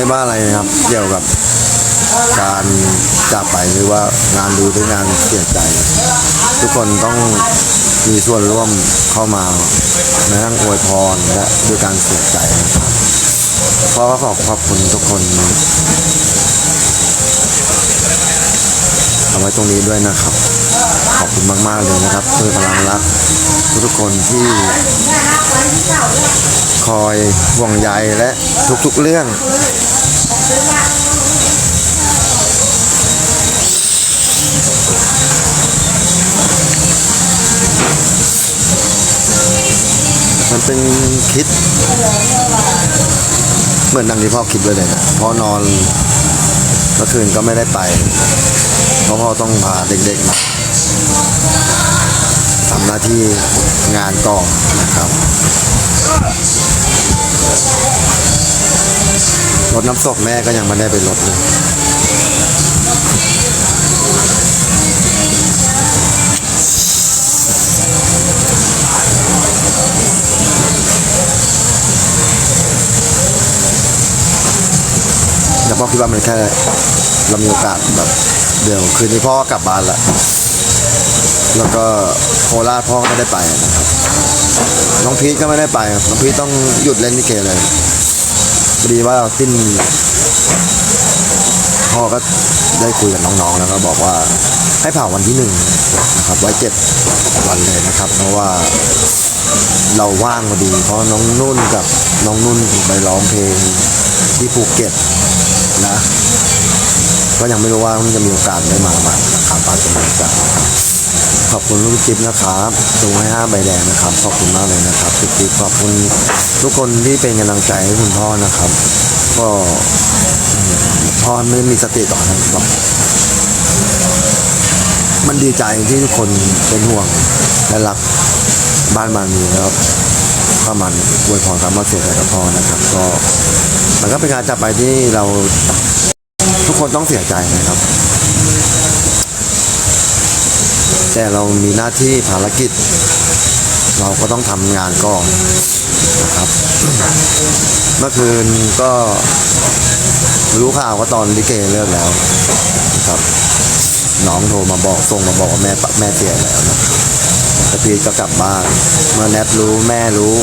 ไม่ว่าอะไรครับ เกี่ยวกับการจากไปหรือว่างานดูหรืองานเสียใจ ทุกคนต้องมีส่วนร่วมเข้ามาในทั้งอวยพรและด้วยการเสียใจนะครับเพราะว่าขอขอบคุณทุกคน เอาไว้ตรงนี้ด้วยนะครับ ขอบคุณมากๆเลยนะครับด้วยพลังรักทุกคนที่คอยห่วงใยและทุกๆเรื่องมันเป็นคิด เหมือนดังที่พ่อคิดไว้เลยนะพ่อนอนเมื่อคืนก็ไม่ได้ไป ราะพ่อต้องพาเด็กๆมาทำหน้าที่งานก่องนะครับรถน้ำศพแม่ก็ยังไม่ได้ไปรถเลย แต่พ่อคิดว่ามันแค่เรามีโอกาสแบบเดี๋ยวคืนนี้พ่อกลับบ้านละแล้วก็โคราชพ่อก็ไม่ได้ไปนะครับน้องพีทก็ไม่ได้ไปครับน้องพีทต้องหยุดเล่นลิเกเลยพอดีว่าสิ้นพ่อก็ได้คุยกับน้องๆแล้วก็บอกว่าให้เผาวันที่หนึ่งนะครับไว้เจ็ดวันเลยนะครับ เพราะว่าเราว่างพอดี เพราะน้องนุ่นกับน้องนุ่นไปร้องเพลงที่ภูเก็ต นะ ก็ยังไม่รู้ว่ามันจะมีโอกาสได้มาไหมนะครับอาจจะมีโอกาสนะครับขอบคุณลูกจิ๊บนะครับตรงให้ห้าใบแดงนะครับ ขอบคุณมากเลยนะครับทุกจิ๊บขอบคุณทุกคนที่เป็นกำลังใจให้คุณพ่อนะครับ ก็พ่อไม่มีสติต่อนะครับมันดีใจที่ทุกคนเป็นห่วงและรักบ้านบางนี้แล้ว เข้ามาอวยพรคำว่าเสียใจกับพ่อนะครับ ก็มันก็เป็นการจากไปที่เราทุกคนต้องเสียใจนะครับ แต่เรามีหน้าที่ภารกิจ เราก็ต้องทำงานก่อนนะครับ เมื่อคืนก็รู้ข่าวว่าตอนลิเกเลิกแล้วนะครับน้องโทรมาบอกส่งมาบอกว่าแม่ปะแม่เสียแล้วนะครับ แต่พีดก็กลับบ้านเมื่อแนทรู้แม่รู้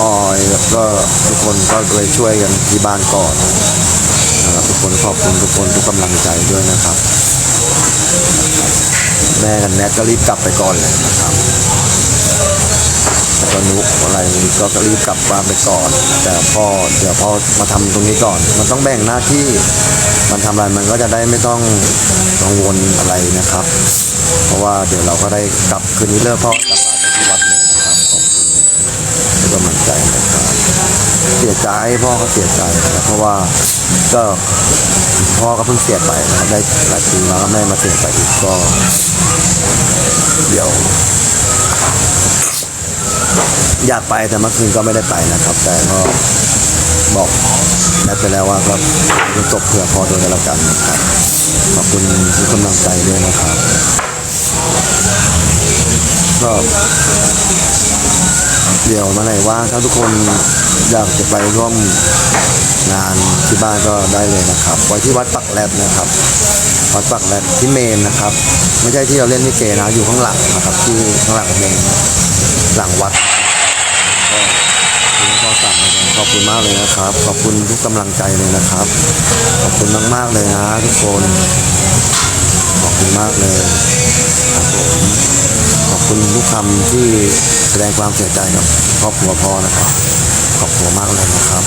ออยแล้วก็ทุกคนก็เลยช่วยกันที่บ้านก่อนนะครับทุกคนขอบคุณทุกคนทุกกำลังใจด้วยนะครับ แม่กับแนทก็รีบกลับไปก่อนเลยนะครับ ก็นุกอะไรก็รีบกลับบ้านไปก่อน แต่พ่อเดี๋ยวพ่อมาทำตรงนี้ก่อน มันต้องแบ่งหน้าที่ มันทำอะไรมันก็จะได้ไม่ต้องกังวลอะไรนะครับ เพราะว่าเดี๋ยวเราก็ได้กลับคืนนี้เลิกพ่อกลับบ้านไปที่วัดเลยนะครับขอบคุณทุกกำลังใจนะครับเสียใจพ่อก็เสียใจนะเพราะว่าก็พ่อก็เพิ่งเสียไปนะครับได้หลายปีแล้วแม่มาเสียไปอีกก็เดี๋ยว อยากไปแต่เมื่อคืนก็ไม่ได้ไปนะครับ แต่ก็บอกแนทไปแล้วว่าก็จะจบเพื่อพ่อด้วยกันแล้วกันนะครับขอบคุณทุกกำลังใจด้วยนะครับก็เดี๋ยวมาไหนว่างถ้าทุกคนอยากจะไปร่วมงานที่บ้านก็ได้เลยนะครับ ไว้ที่วัดปักแรดนะครับ วัดปักแรดที่เมนนะครับ ไม่ใช่ที่เราเล่นลิเกนะอยู่ข้างหลังนะครับ ที่ข้างหลังเมนหลังวัด ก็คุณพ่อสั่งมาเลยขอบคุณมากเลยนะครับ ขอบคุณทุกกำลังใจเลยนะครับ ขอบคุณมากๆเลยนะทุกคน ขอบคุณมากเลยครับผมขอบคุณทุกคำที่แสดงความเสียใจกับครอบครัวพ่อนะครับ ขอบคุณมากเลยนะครับ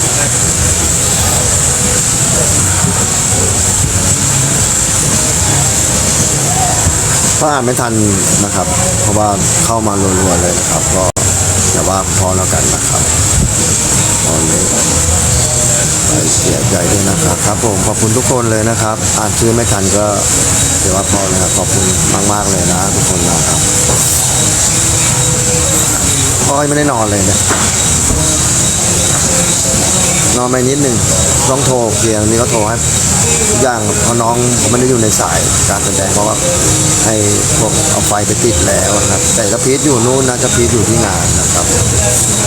ก็อ่านไม่ทันนะครับ เพราะว่าเข้ามารัวๆเลยนะครับก็ อย่ว่าพอแล้วกันนะครับพอเลยไปเสียใจด้วยนะครับครับผมขอบคุณทุกคนเลยนะครับ อ่านชื่อไม่ทันก็เดี๋ยวว่าพอเลยครับขอบคุณมากๆเลยนะทุกคนนะครับพ่อยไม่ได้นอนเลยเนี่ยนอนไปนิดหนึ่งต้องโทรเคลียร์นี่ก็โทรให้อย่างเพราะน้องผมไม่ได้อยู่ในสายการแสดงเพราะว่า ให้พวกเอาไฟไปติดแล้วนะครับ แต่ถ้าพีทอยู่นู่นนะจะพีทอยู่ที่งานนะครับ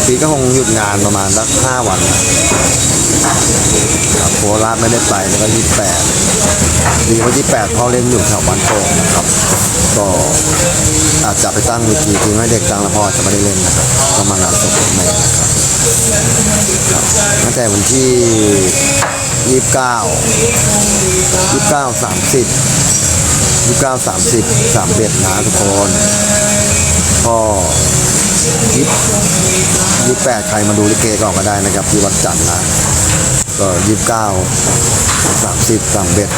พีทก็คงหยุดงานประมาณสักห้าวันครับโคราชไม่ได้ไปแล้วก็ยี่แปดดีว่ายี่แปดพ่อเล่นอยู่แถวบ้านโป่งนะครับ ก็อาจจะไปตั้งเวทีทีให้เด็กกลางแล้วพ่อจะไม่ได้เล่นนะครับก็มางานศพแม่นะครับครับตั้งแต่วันที่ยี่สิบเก้ายี่สิบเก้าสามสิบ ยี่สิบเก้าสามสิบสามเบ็ดนะทุกคนก็ยี่ยี่แปดใครมาดูลิเกก่อนก็ได้นะครับที่วัดจันทร์นะ ก็ยี่สิบเก้าสามสิบสามเบ็ด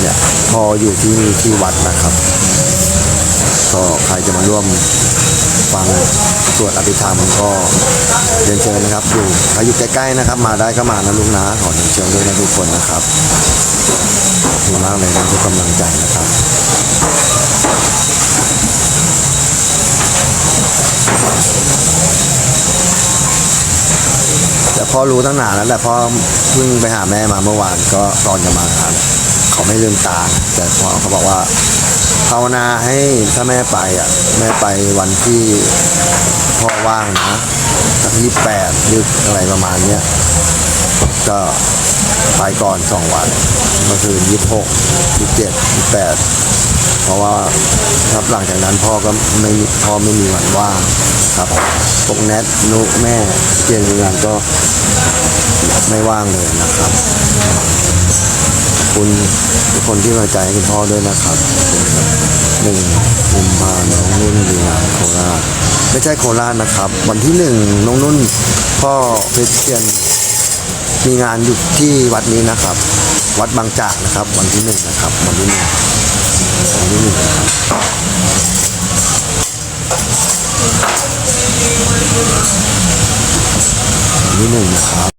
เนี่ยพออยู่ที่ที่วัดนะครับ ก็ใครจะมาร่วมฟังสวดอภิธรรมก็เรียนเชิญนะครับอยู่ใครอยู่ใกล้ๆนะครับ มาได้ก็มานะลุงนะขอเรียนเชิญด้วยนะทุกคนนะครับขอบคุณมากเลยนะทุกกำลังใจนะครับแต่พ่อรู้ตั้งนานแล้วแหละพ่อเพิ่งไปหาแม่มาเมื่อวานก็ตอนจะมาหา เขาไม่ลืมตา แต่พ่อเขาบอกว่าภาวนาให้ถ้าแม่ไปอะแม่ไปวันที่พ่อว่างนะสักยี่แปดหรืออะไรประมาณเนี้ยก็ไปก่อนสองวันเมื่อคืนยี่หกยี่เจ็ดยี่แปดเพราะว่าครับหลังจากนั้นพ่อก็ไม่พ่อไม่มีวันว่างครับพวกแนทนุแม่เจนงานก็ไม่ว่างเลยนะครับ คุณทุกคนที่มาใจให้คุณพ่อด้วยนะครับหนึ่งกุมภาน้องนุ่นมีงานโคราชไม่ใช่โคราชนะครับ วันที่หนึ่งน้องนุ่นพ่อเพชรเทียนมีงานอยู่ที่วัดนี้นะครับ วัดบางจากนะครับ วันที่หนึ่งนะครับ วันที่หนึ่งวันที่หนึ่งนะครับวันที่หนึ่งนะครับ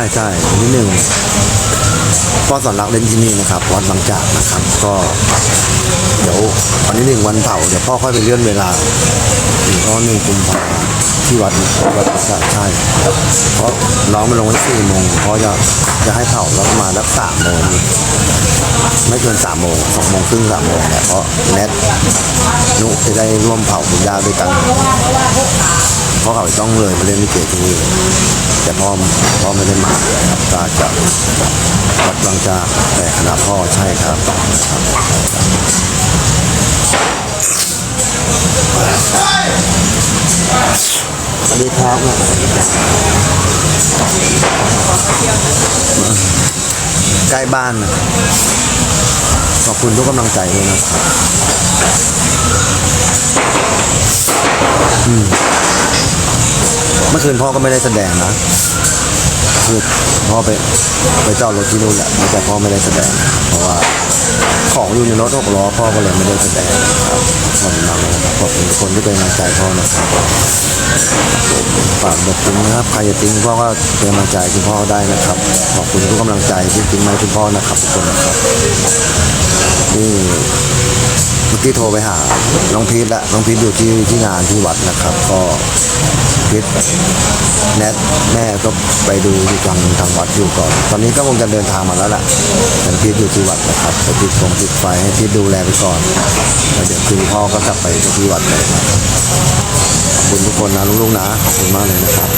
ใช่ใช่วันที่หนึ่งพ่อสอนรักเล่นที่นี่นะครับวัดบางจากนะครับก็เดี๋ยววันที่หนึ่งวันเผาเดี๋ยวพ่อค่อยไปเลื่อนเวลาอีกข้อหนึ่งกุมภาที่วัดวัดบางจากใช่เพราะน้องมาลงไว้สี่โมงเพราะจะจะให้เผาแล้วมาณสักสามโมงไม่เกินสามโมงสองโมงครึ่งสามโมงเนี่ยเพราะแนทนุจะได้ร่วมเผาคุณย่าด้วยกัน เพราะเขาต้องเลยมาเล่นลิเกที่นี่แต่พ่อพ่อไม่ได้มาครับกาจจะวัดบางจากแต่คณะพ่อใช่ครับนะครับสวัสดีครับใกล้บ้านนะ ขอบคุณทุกกำลังใจเลยนะครับเมื่อคืนพ่อก็ไม่ได้แสดงนะคือพ่อไปไปจอดรถที่นู่นแหละแต่พ่อไม่ได้แสดง เพราะว่า ของอยู่ในรถหกล้อพ่อก็เลยไม่ได้แสดงครับขอบคุณมากเลยครับขอบคุณทุกคนที่เป็นกำลังใจพ่อนะครับฝากแบบทิ้งนะครับใครจะทิ้งพ่อก็เป็นกำลังใจคุณพ่อได้นะครับ ขอบคุณทุกกำลังใจที่ทิ้งมาให้คุณพ่อนะครับทุกคนนะครับนี่ เมื่อกี้โทรไปหาน้องพีทละน้องพีทอยู่ที่ที่งานที่วัดนะครับ ก็พีทแนทแม่ก็ไปดูอยู่ทางทางวัดอยู่ก่อน ตอนนี้ก็คงจะเดินทางมาแล้วแหละแต่พีทอยู่ที่วัดนะครับไปติดฟงติดไฟให้พีทดูแลไปก่อนแล้วเดี๋ยวคืนพ่อก็กลับไปที่วัดเลยครับขอบคุณทุกคนนะลูกๆนะขอบคุณมากเลยนะครับ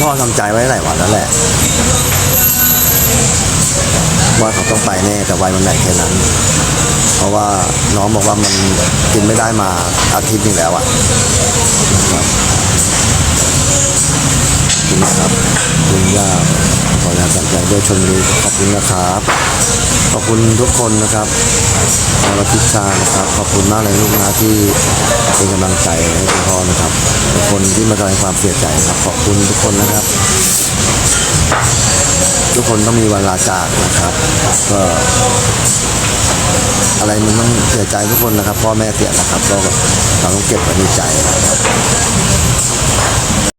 พ่อทำใจไว้หลายวันแล้วแหละ ว่าเขาต้องไปแน่แต่วัยมันไหนแค่นั้น เพราะว่าน้องบอกว่ามันกินไม่ได้มาอาทิตย์นึงแล้วอะ่ะ ขอบคุณครับคุณย่าขออนุญาตสั่งใจด้วยชนรีขอบคุณนะครับ ขอบคุณทุกคนนะครับสำหรับพิชชานะครับ ขอบคุณมากเลยลูกนะที่เป็นกำลังใจให้คุณพ่อนะครับทุกคนที่มาแสดงความเสียใจนะครับ ขอบคุณทุกคนนะครับ ทุกคนต้องมีวันลาจากนะครับก็อะไรมันต้องเสียใจทุกคนนะครับพ่อแม่เสียนะครับก็เราต้องเก็บไว้ในใจนะครับ